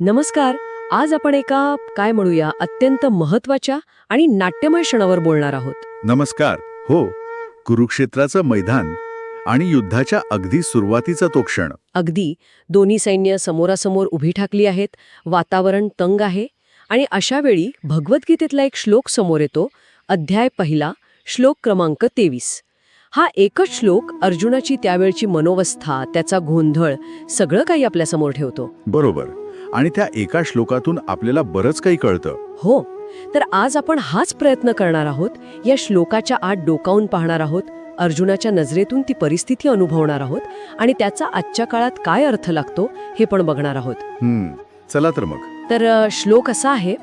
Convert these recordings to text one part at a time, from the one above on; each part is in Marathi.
नमस्कार. आज आपण एका काय म्हणूया अत्यंत महत्त्वाच्या आणि नाट्यमय क्षणावर बोलणार आहोत. नमस्कार. हो कुरुक्षेत्राचं मैदान आणि युद्धाच्या अगदी सुरुवातीचा तो क्षण. अगदी. दोन्ही सैन्य समोरासमोर उभी ठाकली आहेत. वातावरण तंग आहे. आणि अशा वेळी भगवद्गीतेतला एक श्लोक समोर येतो. अध्याय पहिला श्लोक क्रमांक तेवीस. हा एकच श्लोक अर्जुनाची त्यावेळची मनोवस्था त्याचा गोंधळ सगळं काही आपल्यासमोर ठेवतो. बरोबर. आणि त्या एका श्लोकातून आपल्याला बरंच काही कळतं. हो तर आज आपण हाच प्रयत्न करणार आहोत. या श्लोकाच्या आत डोकावून पाहणार आहोत. अर्जुनाच्या नजरेतून ती परिस्थिती अनुभवणार आहोत. आणि त्याचा आजच्या काळात काय अर्थ लागतो हे पण बघणार आहोत. हम्म चला तर मग. तर श्लोक असा आहे.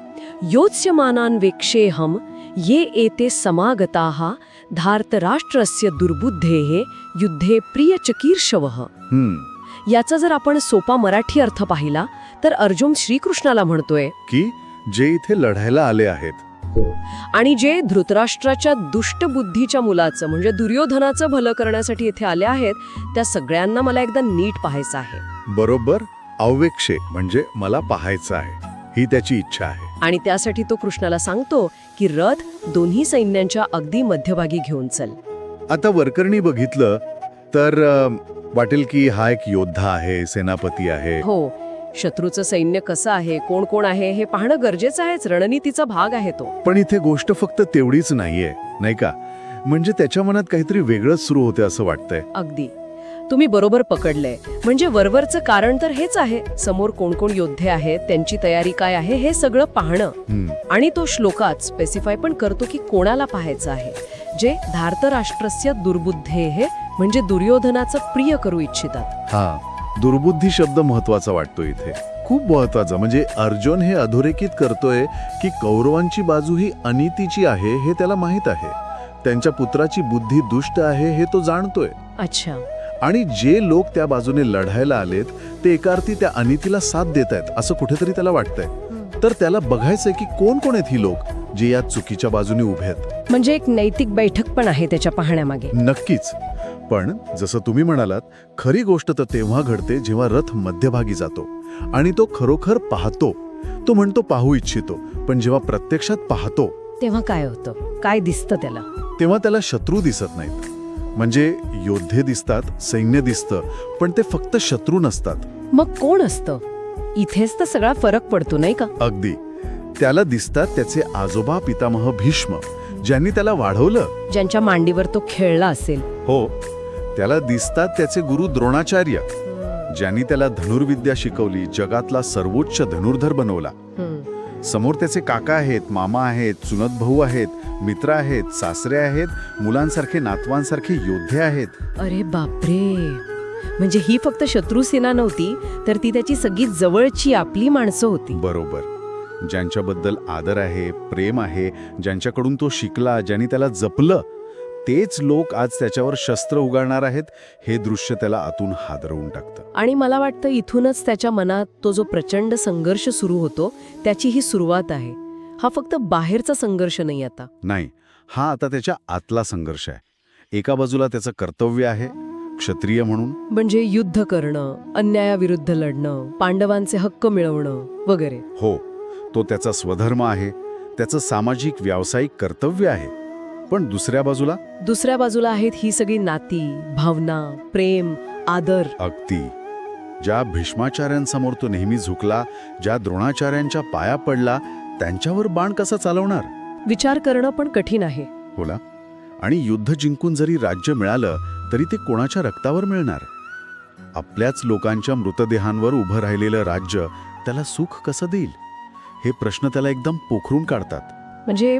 योत्स्यमानान वेक्षेहम ये एते समागताः धार्तराष्ट्रस्य दुर्बुद्धेः युद्धे प्रियचकीर्षवः। याचा जर आपण सोपा मराठी अर्थ पाहिला तर अर्जुन श्रीकृष्णाला म्हणतोय. की जे इथे लढायला आले आहेत. आणि जे धृतराष्ट्राच्या दुष्ट बुद्धीच्या मुलाचं म्हणजे दुर्योधनाचं भलं करण्यासाठी इथे आले आहेत त्या सगळ्यांना मला एकदा नीट पाहायचं आहे. बरोबर अवेक्षे म्हणजे मला पाहायचं आहे. ही त्याची इच्छा आहे. आणि त्यासाठी तो कृष्णाला सांगतो की रथ दोन्ही सैन्यांच्या अगदी मध्यभागी घेऊन चल. आता वरकरणी बघितलं तर वाटेल की हा एक योद्धा आहे सेनापती आहे. हो. शत्रूचं सैन्य कसं आहे कोण कोण आहे हे पाहणं गरजेचं आहेच. रणनीतीचा भाग आहे तो. पण इथे गोष्ट फक्त तेवढीच नाहीये नाही का? म्हणजे त्याच्या मनात काहीतरी वेगळंच सुरू होते असं वाटतंय. अगदी. तुम्ही बरोबर पकडलंय. म्हणजे वरवरचं कारण तर हेच आहे. समोर कोण कोण योद्धे आहेत त्यांची तयारी काय आहे हे सगळं पाहणं. आणि तो श्लोकात स्पेसिफाय पण करतो की कोणाला पाहायचं आहे. जे धार्तराष्ट्रस्य दुर्बुद्धे हे म्हणजे दुर्योधनाचं प्रिय करू इच्छितात. दुर्बुद्धी शब्द महत्त्वाचा वाटतो इथे. खूप महत्त्वाचा म्हणजे अर्जुन हे अधोरेखित करतोय की कौरवांची बाजू ही अनितीची आहे हे त्याला माहीत आहे. त्यांच्या पुत्राची बुद्धी दुष्ट आहे हे तो जाणतोय. अच्छा. आणि जे लोक त्या बाजूने लढायला आलेत ते एकार्थी त्या अनितीला साथ देत आहेत असं कुठेतरी त्याला वाटतंय. तर त्याला बघायचंय की कोण कोण आहेत ही लोक जे या चुकीच्या बाजूने उभे आहेत. म्हणजे एक नैतिक बैठक पण आहे त्याच्या पाहण्यामागे. नक्कीच. पण जसं तुम्ही म्हणालात खरी गोष्ट तर तेव्हा घडते जेव्हा रथ मध्यभागी जातो आणि तो खरोखर पाहतो. तो म्हणतो पाहू इच्छितो. पण जेव्हा प्रत्यक्षात पाहतो तेव्हा काय होतं? काय दिसतं त्याला? तेव्हा त्याला शत्रू दिसत नाहीत. म्हणजे योद्धे दिसतात सैन्य दिसतं पण ते फक्त शत्रू नसतात. मग कोण असतं? इथेच तर सगळा फरक पडतो नाही का? अगदी. त्याला दिसतात त्याचे आजोबा पितामह भीष्म ज्यांनी त्याला वाढवलं. ज्यांच्या मांडीवर तो खेळला असेल. हो. त्याला दिसतात त्याचे गुरु द्रोणाचार्य ज्यांनी त्याला धनुर्विद्या शिकवली जगातला सर्वोच्च धनुर्धर बनवला. समोर त्याचे काका आहेत मामा आहेत चुलत भाऊ आहेत मित्र आहेत सासरे आहेत मुलांसारखे नातवांसारखे योद्धे आहेत. अरे बापरे. म्हणजे ही फक्त शत्रुसेना नव्हती तर ती त्याची सगळी जवळची आपली माणसं होती. बरोबर. ज्यांच्याबद्दल आदर आहे प्रेम आहे ज्यांच्याकडून तो शिकला ज्यांनी त्याला जपलं तेच लोक आज त्याच्यावर शस्त्र उगारणार आहेत. हे दृश्य त्याला आतून हादरवून टाकतं. आणि मला वाटतं इथूनच त्याच्या मनात तो जो प्रचंड संघर्ष सुरू होतो त्याची ही सुरुवात आहे. हा फक्त बाहेरचा संघर्ष नाही आता. नाही हा आता त्याच्या आतला संघर्ष आहे. एका बाजूला त्याचं कर्तव्य आहे क्षत्रिय म्हणून. म्हणजे युद्ध करणं अन्यायाविरुद्ध लढणं पांडवांचे हक्क मिळवणं वगैरे. हो तो त्याचा स्वधर्म आहे. त्याचं सामाजिक व्यावसायिक कर्तव्य आहे. पण दुसऱ्या बाजूला? दुसऱ्या बाजूला आहेत ही सगळी नाती भावना प्रेम आदर. अगदी. ज्या भीष्माचार्यांसमोर तो नेहमी झुकला ज्या द्रोणाचार्यांच्या पाया पडला त्यांच्यावर बाण कसा चालवणार? विचार करणं पण कठीण आहे. होला. आणि युद्ध जिंकून जरी राज्य मिळालं तरी ते कोणाच्या रक्तावर मिळणार? आपल्याच लोकांच्या मृतदेहांवर उभं राहिलेलं राज्य त्याला सुख कसं देईल? हे प्रश्न त्याला एकदम पोखरून काढतात. म्हणजे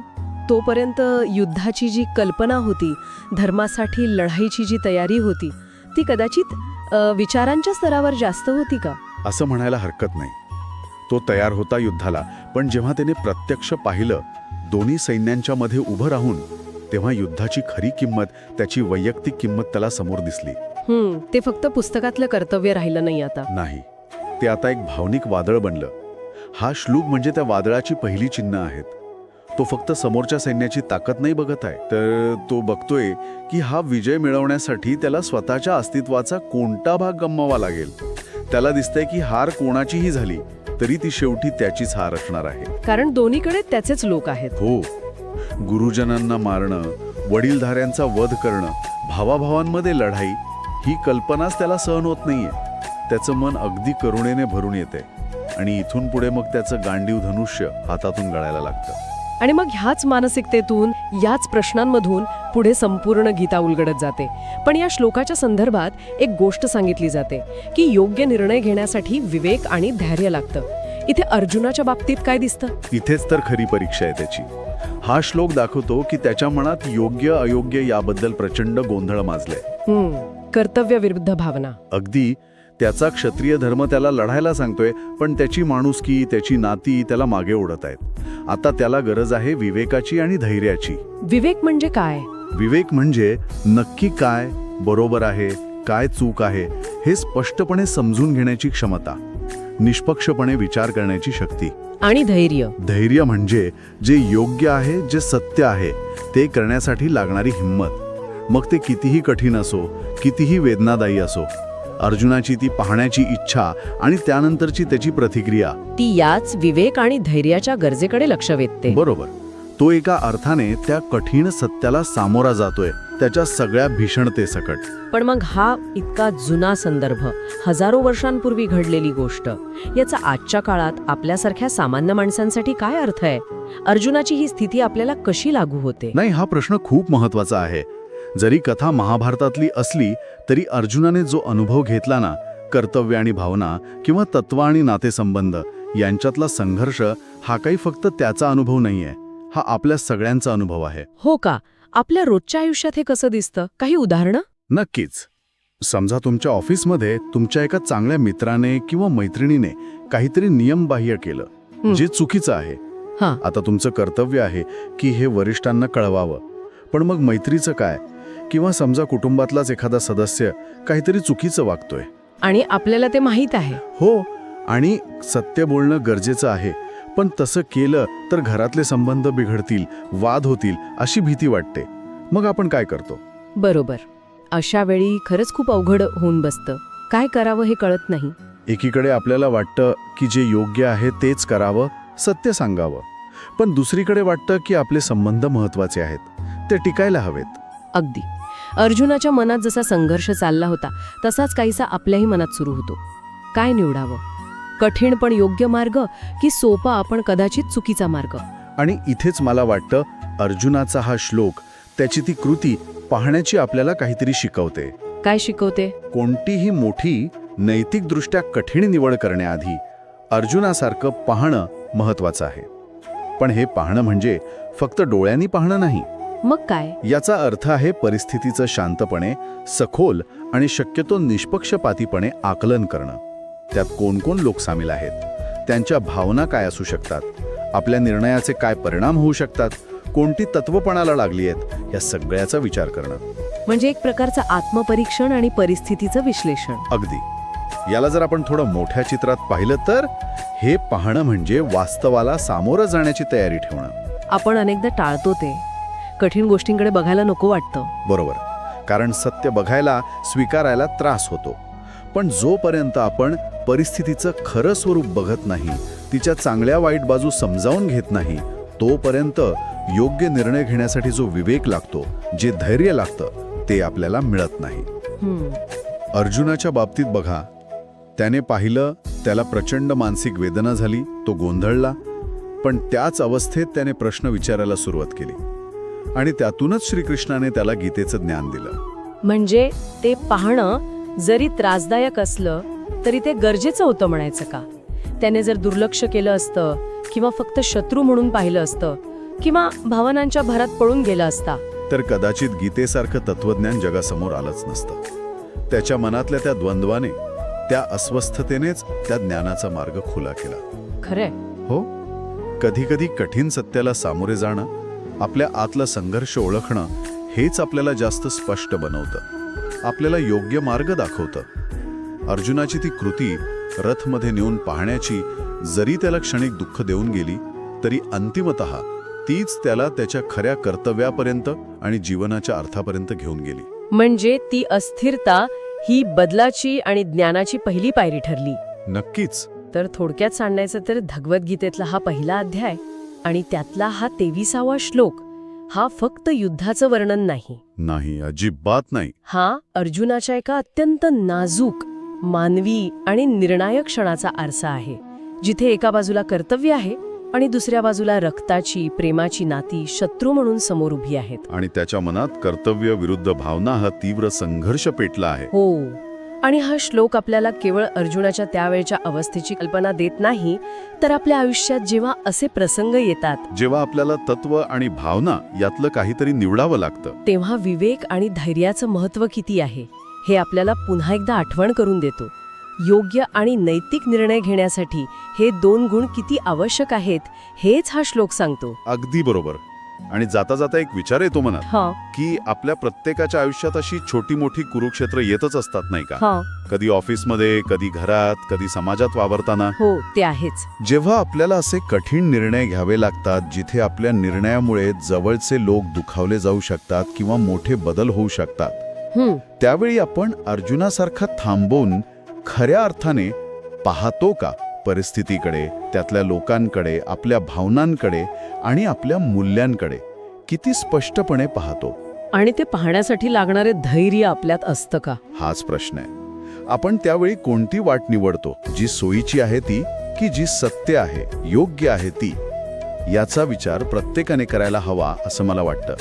तोपर्यंत युद्धाची जी कल्पना होती धर्मासाठी लढाईची जी तयारी होती ती कदाचित विचारांच्या स्तरावर जास्त होती का? असं म्हणायला हरकत नाही. तो तयार होता युद्धाला पण जेव्हा त्याने प्रत्यक्ष पाहिलं दोन्ही सैन्यांच्या मध्ये उभं राहून तेव्हा युद्धाची खरी किंमत त्याची वैयक्तिक किंमत त्याला समोर दिसली. हम्म ते फक्त पुस्तकातलं कर्तव्य राहिलं नाही आता. नाही. ते आता एक भावनिक वादळ बनलं. हा श्लोक म्हणजे त्या वादळाची पहिली चिन्ह आहेत. तो फक्त समोरच्या सैन्याची ताकद नाही बघत आहे. तर तो बघतोय की हा विजय मिळवण्यासाठी त्याला स्वतःच्या अस्तित्वाचा कोणता भाग गमवावा लागेल? त्याला दिसतंय की हार कोणाचीही झाली तरी ती शेवटी त्याचीच हार असणार आहे. कारण दोन्हीकडे त्याचेच लोक आहेत. हो. गुरुजनांना मारणं वडीलधाऱ्यांचा वध करणं भावाभावांमध्ये लढाई ही कल्पनाच त्याला सहन होत नाहीये. त्याचं मन अगदी करुणेने भरून येते आणि इथून पुढे मग त्याचं गांडीव धनुष्य हातातून गळायला लागतं. आणि मग ह्याच मानसिकतेतून याच प्रश्नांमधून पुढे संपूर्ण गीता उलगडत जाते. पण या श्लोकाच्या संदर्भात एक गोष्ट सांगितली जाते की योग्य निर्णय घेण्यासाठी विवेक आणि धैर्य लागतं. इथे अर्जुनाच्या बाबतीत काय दिसतं? इथेच तर खरी परीक्षा आहे त्याची. हा श्लोक दाखवतो की त्याच्या मनात योग्य अयोग्य याबद्दल प्रचंड गोंधळ माजलाय. कर्तव्य विरुद्ध भावना. अगदी त्याचा क्षत्रिय धर्म त्याला लढायला सांगतोय पण त्याची माणुसकी त्याची नाती त्याला मागे ओढत आहेत. आता त्याला गरज आहे विवेकाची आणि धैर्याची. विवेक म्हणजे काय? विवेक म्हणजे नक्की काय बरोबर आहे काय चूक आहे हे स्पष्टपणे समजून घेण्याची क्षमता निष्पक्षपणे विचार करण्याची शक्ती. आणि धैर्य. धैर्य म्हणजे जे योग्य आहे जे सत्य आहे ते करण्यासाठी लागणारी हिंमत. मग ते कितीही कठीण असो कितीही वेदनादायी असो अर्जुनाची ती पाहण्याची इच्छा आणि त्यानंतरची त्याची प्रतिक्रिया. ती याच विवेक आणि धैर्याच्या गरजेकडे लक्ष वेधते. बरोबर. तो एका अर्थाने त्या कठीण सत्याला सामोरा जातोय त्याच्या सगळ्या भीषणतेसकट. पण मग हा इतका जुना संदर्भ हजारो वर्षांपूर्वी घडलेली गोष्ट याचा आजच्या काळात आपल्यासारख्या सामान्य माणसांसाठी काय अर्थ आहे? अर्जुनाची ही स्थिती आपल्याला कशी लागू होते? नाही हा प्रश्न खूप महत्त्वाचा आहे. जरी कथा महाभारतातली असली तरी अर्जुनाने जो अनुभव घेतला ना कर्तव्य आणि भावना किंवा तत्व आणि नातेसंबंध यांच्यातला संघर्ष हा काही फक्त त्याचा अनुभव नाहीये. हा आपल्या सगळ्यांचा अनुभव आहे. हो का? आपल्या रोजच्या आयुष्यात हे कसं दिसतं? काही उदाहरणं? नक्कीच. समजा तुमच्या ऑफिसमध्ये तुमच्या एका चांगल्या मित्राने किंवा मैत्रिणीने काहीतरी नियमबाह्य केलं. जे चुकीचं आहे. हां. आता तुमचं कर्तव्य आहे की हे वरिष्ठांना कळवावं. पण मग मैत्रीचं काय? किंवा समजा कुटुंबातलाच एखादा सदस्य काहीतरी चुकीचं वागतोय. आणि आपल्याला ते माहीत आहे. हो आणि सत्य बोलणं गरजेचं आहे पण तसं केलं तर घरातले संबंध बिघडतील वाद होतील अशी भीती वाटते. मग आपण काय करतो? बरोबर. अशा वेळी खरंच खूप अवघड होऊन बसतं. काय करावं हे कळत नाही. एकीकडे आपल्याला वाटतं की जे योग्य आहे तेच करावं सत्य सांगावं. पण दुसरीकडे वाटतं की आपले संबंध महत्त्वाचे आहेत. ते टिकायला हवेत. अगदी. अर्जुनाच्या मनात जसा संघर्ष चालला होता तसाच काहीसा आपल्याही मनात सुरू होतो. काय निवडावं? कठीण पण योग्य मार्ग की सोपा आपण कदाचित चुकीचा मार्ग? आणि इथेच मला वाटतं अर्जुनाचा हा श्लोक त्याची ती कृती पाहण्याची आपल्याला काहीतरी शिकवते. काय शिकवते? कोणतीही मोठी नैतिकदृष्ट्या कठीण निवड करण्याआधी अर्जुनासारखं पाहणं महत्वाचं आहे. पण हे पाहणं म्हणजे फक्त डोळ्यांनी पाहणं नाही. मग काय? याचा अर्थ आहे परिस्थितीचं शांतपणे सखोल आणि शक्यतो निष्पक्षपातीपणे आकलन करणं. त्यात कोण कोण लोक सामील आहेत? त्यांच्या भावना काय असू शकतात? आपल्या निर्णयाचे काय परिणाम होऊ शकतात? कोणती तत्वपणाला लागली आहेत? या सगळ्याचा विचार करणं. म्हणजे एक प्रकारचं आत्मपरीक्षण आणि परिस्थितीचं विश्लेषण. अगदी. याला जर आपण थोडं मोठ्या चित्रात पाहिलं तर हे पाहणं म्हणजे वास्तवाला सामोरं जाण्याची तयारी ठेवणं. आपण अनेकदा टाळतो ते. कठीण गोष्टींकडे बघायला नको वाटतं. बरोबर. कारण सत्य बघायला स्वीकारायला त्रास होतो. पण जोपर्यंत आपण परिस्थितीचं खरं स्वरूप बघत नाही तिच्या चांगल्या वाईट बाजू समजावून घेत नाही तोपर्यंत योग्य निर्णय घेण्यासाठी जो विवेक लागतो जे धैर्य लागतं ते आपल्याला मिळत नाही. अर्जुनाच्या बाबतीत बघा त्याने पाहिलं त्याला प्रचंड मानसिक वेदना झाली तो गोंधळला पण त्याच अवस्थेत त्याने प्रश्न विचारायला सुरुवात केली. आणि त्यातूनच श्रीकृष्णाने त्याला गीतेचं ज्ञान दिलं. म्हणजे ते पाहणं जरी त्रासदायक असलं तरी ते गरजेचं होतं म्हणायचं का? त्याने जर दुर्लक्ष केलं असतं किंवा फक्त शत्रू म्हणून पाहिलं असतं किंवा भावनांच्या भरात पळून गेलं असता तर कदाचित गीतेसारखं तत्वज्ञान जगासमोर आलंच नसतं. त्याच्या मनातल्या त्या द्वंद्वाने त्या अस्वस्थतेनेच त्या ज्ञानाचा मार्ग खुला केला. खरंय. हो? कधी कधी कठीण सत्याला सामोरे जाणं आपल्या आतला संघर्ष ओळखणं हेच आपल्याला जास्त स्पष्ट बनवतं. आपल्याला योग्य मार्ग दाखवतं. अर्जुनाची ती कृती रथमध्ये नेऊन पाहण्याची जरी त्याला क्षणिक दुःख देऊन गेली तरी अंतिमतः तीच त्याला त्याच्या खऱ्या कर्तव्यापर्यंत आणि जीवनाच्या अर्थापर्यंत घेऊन गेली. म्हणजे ती अस्थिरता ही बदलाची आणि ज्ञानाची पहिली पायरी ठरली. नक्कीच. तर थोडक्यात सांगायचं तर भगवद्गीतेतला हा पहिला अध्याय. आणि त्यातला हा तेविसावा श्लोक हा फक्त युद्धाचं वर्णन नाही. नाही अजिबात नाही. हा अर्जुनाच्या एका अत्यंत नाजूक मानवी आणि निर्णायक क्षणाचा आरसा आहे जिथे एका बाजूला कर्तव्य आहे आणि दुसऱ्या बाजूला रक्ताची प्रेमाची नाती शत्रू म्हणून समोर उभी आहेत. आणि त्याच्या मनात कर्तव्य विरुद्ध भावना हा तीव्र संघर्ष पेटला आहे. हो. आणि हा श्लोक आपल्याला केवळ अर्जुनाच्या त्यावेळच्या अवस्थेची कल्पना देत नाही तर आपल्या आयुष्यात जेव्हा असे प्रसंग येतात जेव्हा आपल्याला तत्व आणि भावना यातलं काहीतरी निवडावं लागतं. तेव्हा विवेक आणि धैर्याचं महत्त्व किती आहे हे आपल्याला पुन्हा एकदा आठवण करून देतो. योग्य आणि नैतिक निर्णय घेण्यासाठी हे दोन गुण किती आवश्यक आहेत हेच हा श्लोक सांगतो. अगदी बरोबर. आणि जाता जाता एक विचार येतो मनात हा. की आपल्या प्रत्येकाच्या आयुष्यात अशी छोटी मोठी कुरुक्षेत्र येतच असतात नाही का? हा. कधी ऑफिसमध्ये कधी घरात कधी समाजात वावरताना. हो ते आहेच. जेव्हा आपल्याला असे कठीण निर्णय घ्यावे लागतात जिथे आपल्या निर्णयामुळे जवळचे लोक दुखावले जाऊ शकतात किंवा मोठे बदल होऊ शकतात हम्म त्यावेळी आपण अर्जुनासारखा थांबून खऱ्या अर्थाने पाहतो का? परिस्थितीकडे त्यातल्या लोकांकडे आपल्या भावनांकडे आणि आपल्या मूल्यांकडे किती स्पष्टपणे पाहतो? आणि ते पाहण्यासाठी लागणारे धैर्य आपल्यात असतं का? हाच प्रश्न आहे. आपण त्यावेळी कोणती वाट निवडतो? जी सोयीची आहे ती की जी सत्य आहे योग्य आहे ती? याचा विचार प्रत्येकाने करायला हवा असं मला वाटतं.